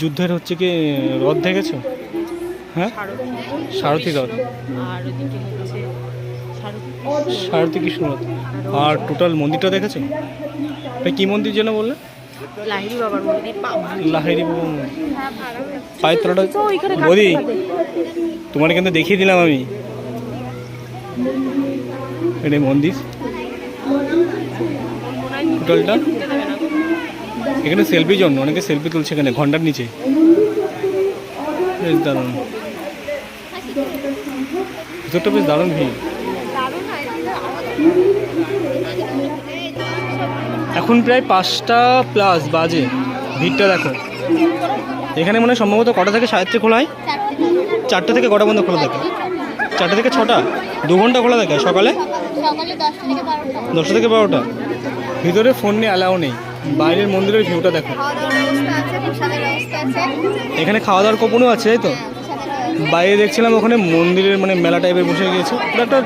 যুদ্ধের হচ্ছে কি রথ দেখেছ? হ্যাঁ? সারথি রথ। সারথী কৃষ্ণ রথ। আর টোটাল মন্দিরটা দেখেছ? এটা কি মন্দির যেন বললে? বাবার মন্দির পায়ের তলাটা বৌদি তোমার কিন্তু দেখিয়ে দিলাম আমি। এটা মন্দির। টোটালটা? এখানে সেলফি জন্য অনেকে সেলফি তুলছে এখানে ঘণ্টার নিচে। বেশ দারুণ। ভিতরটা বেশ দারুণ ভিড় এখন প্রায় পাঁচটা প্লাস বাজে ভিড়টা দেখো। এখানে মনে হয় সম্ভবত কটা থেকে সাড়ে খোলা হয়? চারটে থেকে কটা বন্ধ খোলা থাকে? চারটে থেকে ছটা? দু ঘণ্টা খোলা থাকে সকালে? দশটা থেকে বারোটা। দশটা থেকে বারোটা। ভিতরে ফোন নিয়ে অ্যালাও নেই। বাইরের মন্দিরের ভিউটা দেখো। এখানে খাওয়া দাওয়ার কোপনও আছে তাই তো? বাইরে দেখছিলাম ওখানে মন্দিরের মানে মেলা টাইপের বসে গিয়েছে। পুরো একটা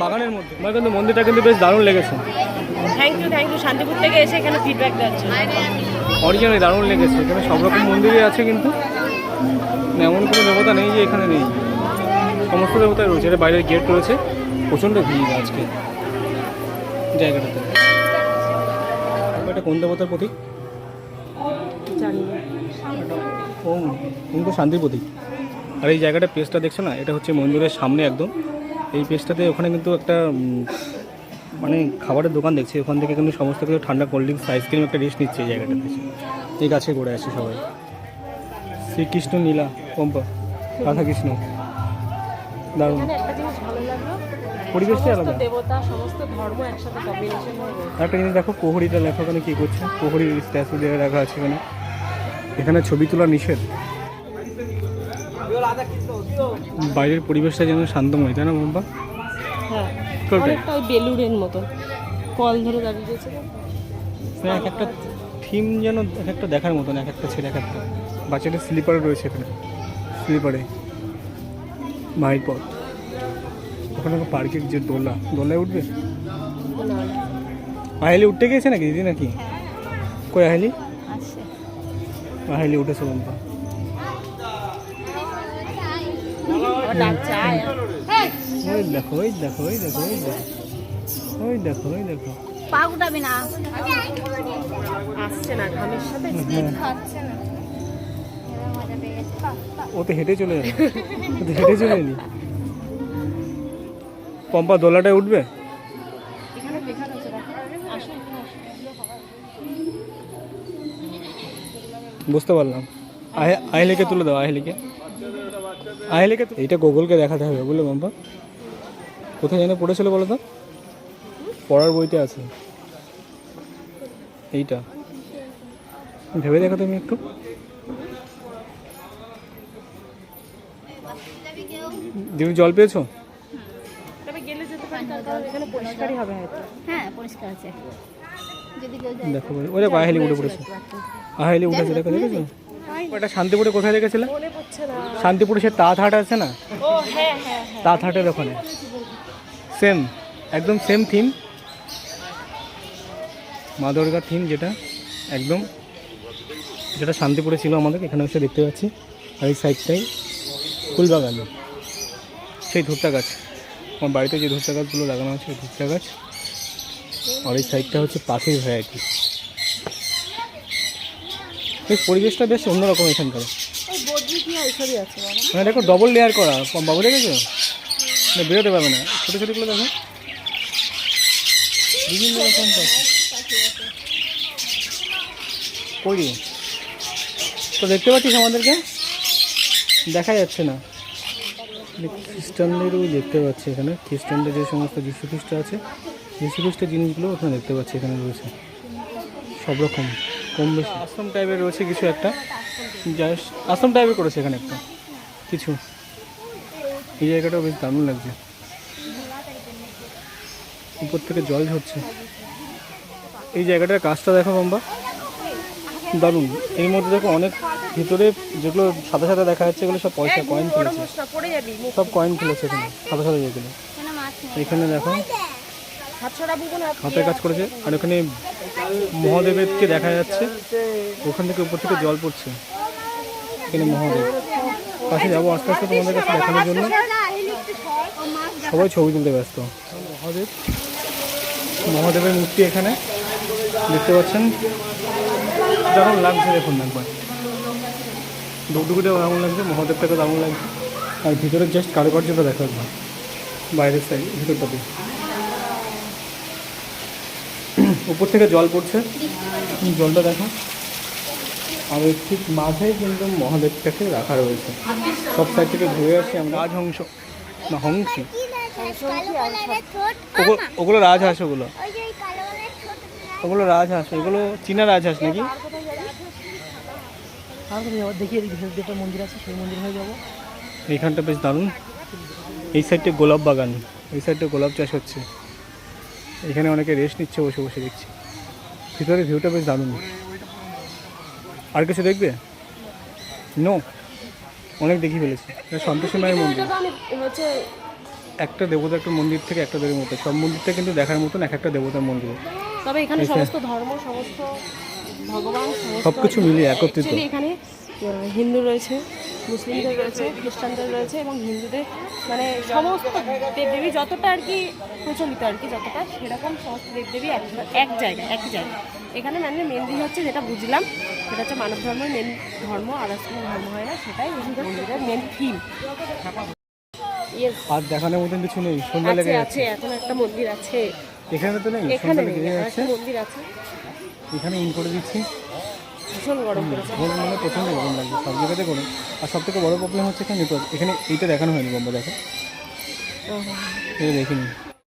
বাগানের মধ্যে। আমার কিন্তু মন্দিরটা কিন্তু বেশ দারুণ লেগেছে। Thank you thank you Shantipur থেকে এসে এখানে ফিডব্যাক দেওয়ার জন্য। অরিজিনালি দারুণ লেগেছে। এখানে সব রকম মন্দিরই আছে কিন্তু। মানে এমন কোনো দেবতা নেই যে এখানে নেই। সমস্ত দেবতাই রয়েছে। এটা বাইরের গেট রয়েছে। প্রচণ্ড ভিড় আজকে। জায়গাটাতে। এটা কোন দেবতার প্রতীক? ওম ওম তো শান্তির প্রতীক। আর এই জায়গাটা পেজটা দেখছ না? এটা হচ্ছে মন্দিরের সামনে একদম। এই পেজটাতে ওখানে কিন্তু একটা মানে খাবারের দোকান দেখছি। ওখান থেকে কিন্তু সমস্ত কিছু ঠান্ডা কোল্ড ড্রিঙ্কস আইসক্রিম একটা রেস্ট নিচ্ছে এই জায়গাটাতে। এই গাছে ঘুরে আছে সবাই। শ্রীকৃষ্ণ নীলা পম্পা রাধাকৃষ্ণ। দারুণ এখানে একটা জিনিস ভালো লাগল পরিবেশটাই সমস্ত আলাদা। দেবতা সমস্ত ধর্ম একসাথে কম্বিনেশন হয়ে একটা জিনিস দেখো কোহরিটা লেখা ওখানে কী করছে? কোহরির স্ট্যাচু দিয়ে রাখা আছে এখানে। এখানে ছবি তোলা নিষেধ। বাইরের পরিবেশটা যেন শান্তময় তাই না বাবা হ্যাঁ? অনেকটা ওই বেলুড়ের মতন কল ধরে দাঁড়িয়ে এক একটা থিম যেন এক একটা দেখার মতন এক একটা ছেলে এক একটা। বাচ্চাদের স্লিপার রয়েছে এখানে স্লিপারে মায়ের পথ। ওখানে পার্কের যে দোলা, দোলায় উঠবে? আহেলি উঠতে গিয়েছে নাকি দিদি নাকি? কই আহেলি আহেলি উঠেছে আয় ওই দেখো ওই দেখো ওই দেখো ওই দেখো। ওই দেখো ওই দেখো। পা গেছে হেঁটে চলে যাবে। ও হেঁটে চলে এলি পম্পা দোলাটায় উঠবে? বুঝতে পারলাম। আহে আহিলিকে তুলে দাও আহিলিকে। আহিলিকে এইটা গুগলকে দেখাতে হবে বুঝলে পম্পা? কোথায় যেন পড়েছিল বলো তো? পড়ার বইতে আছে। এইটা। ভেবে দেখো তুমি একটু। দিদি জল পেয়েছ? এখানে পরিষ্কারই হবে হয়তো। হ্যাঁ পরিষ্কার আছে। যদি কেউ যায় দেখো ওই দেখো আহিলি উঠে পড়েছে। আহিলি উঠেছে দেখো দেখেছ? এটা শান্তিপুরে কোথায় দেখেছিলে? মনে শান্তিপুরে সে তাঁত হাট আছে না? ও হ্যাঁ হ্যাঁ হ্যাঁ। তাঁত হাটের ওখানে। সেম একদম সেম থিম। মা দুর্গার থিম যেটা একদম। যেটা শান্তিপুরে ছিল আমাদের এখানে এসে দেখতে পাচ্ছি। আর এই সাইডটাই ফুলবাগান। সেই ধূপটা গাছ। আমার বাড়িতে যে ধূপটা গাছগুলো লাগানো আছে ধূপটা গাছ। আর এই সাইডটা হচ্ছে পাখির ভ্যারাইটি বেশ পরিবেশটা বেশ অন্যরকম এখানকার। মানে দেখো ডবল লেয়ার করা, কম বাবু দেখেছ? না বেরোতে পারবে না। ছোটো ছোটোগুলো দেখো। বিভিন্ন রকম তো দেখতে পাচ্ছিস আমাদেরকে? দেখা যাচ্ছে না। খ্রিস্টানদেরও দেখতে পাচ্ছি এখানে। খ্রিস্টানদের যে সমস্ত যীশু খ্রিস্ট আছে যীশু খ্রিস্টের জিনিসগুলো ওখানে দেখতে পাচ্ছি এখানে রয়েছে। সব রকম, কম বেশি। আশ্রম টাইপের রয়েছে কিছু একটা। জাস্ট আশ্রম টাইপের করেছে এখানে একটা। কিছু। এই জায়গাটাও বেশ দারুণ লাগছে। উপর থেকে জল ঝরছে। এই জায়গাটার কাজটা দেখো বম্বা দারুণ। এর মধ্যে দেখো অনেক ভিতরে যেগুলো সাদা সাদা দেখা যাচ্ছে এগুলো সব পয়সা কয়েন ফেলেছে সব কয়েন ফেলেছে এখানে সাদা সাদা যেগুলো। এখানে দেখো। হাতের কাজ করেছে আর ওখানে মহাদেবেরকে দেখা যাচ্ছে। ওখান থেকে উপর থেকে জল পড়ছে। এখানে মহাদেব। পাশে যাব আস্তে আস্তে তোমাদের কাছে দেখানোর জন্য। সবাই ছবি তুলতে ব্যস্ত। মহাদেব। মহাদেবের মূর্তি এখানে। দেখতে পাচ্ছেন? দারুণ লাগছে দেখুন একবার। ডুগডুগিটাও দারুণ লাগছে মহাদেবটাকে দারুণ লাগছে। আর ভিতরের জাস্ট কারুকার্যটা দেখো একবার বাইরের সাইড ভিতরটাতে উপর থেকে জল পড়ছে। জলটা দেখো। আর ওই ঠিক মাঝে কিন্তু মহাদেবটাকে রাখা রয়েছে। সব সাইড থেকে ঘুরে আসি আমরা। রাজহংস। না হংসী। ওগুলো ওগুলো রাজহাঁস ওগুলো। ওগুলো রাজহাঁস ওগুলো চীনা রাজহাঁস নাকি? মন্দির আছে সেই মন্দির হয়ে যাব। এইখানটা বেশ দারুণ। এই সাইডটা গোলাপ বাগান এই সাইডটা গোলাপ চাষ হচ্ছে। এখানে অনেকে রেস্ট নিচ্ছে বসে বসে দেখছি। ভিতরে ভিউটা বেশ দারুণ। আর কিছু দেখবে? নো অনেক দেখি ফেলেছি। এটা সন্তোষী মায়ের মন্দির একটা দেবতা একটা মন্দির থেকে একটা দেবীর মতো। সব মন্দিরটা কিন্তু দেখার মতন এক একটা দেবতার মন্দির। তবে এখানে এখানে- সমস্ত ধর্ম সমস্ত ভগবান সব কিছু মিলিয়ে একত্রিত। এখানে হিন্দু রয়েছে মুসলিমদের রয়েছে খ্রিস্টানদের রয়েছে এবং হিন্দুদের মানে সমস্ত দেবদেবী যতটা আর কি প্রচলিত আর কি যতটা সেরকম সমস্ত দেবদেবী এক এক জায়গায় একই জায়গায়। এখানে মানে মেন দিক হচ্ছে যেটা বুঝলাম সেটা হচ্ছে মানব ধর্মের মেন ধর্ম আর কোনো ধর্ম হয় না সেটাই মন্দিরের মেন থিম আর দেখানোর মতন কিছু নেই সন্ধ্যা লেগে আছে এখন একটা মন্দির আছে। এখানে তো নেই এখানে মন্দির আছে। এখানে ইন করে দিচ্ছি। ভীষণ গরম করেছে গরম মানে প্রচণ্ড গরম লাগছে সব জায়গাতে গরম। আর সব থেকে বড় প্রবলেম হচ্ছে এখানে নেটওয়ার্ক এখানে এইটা দেখানো হয়নি বোম্বা দেখো এটা দেখিনি।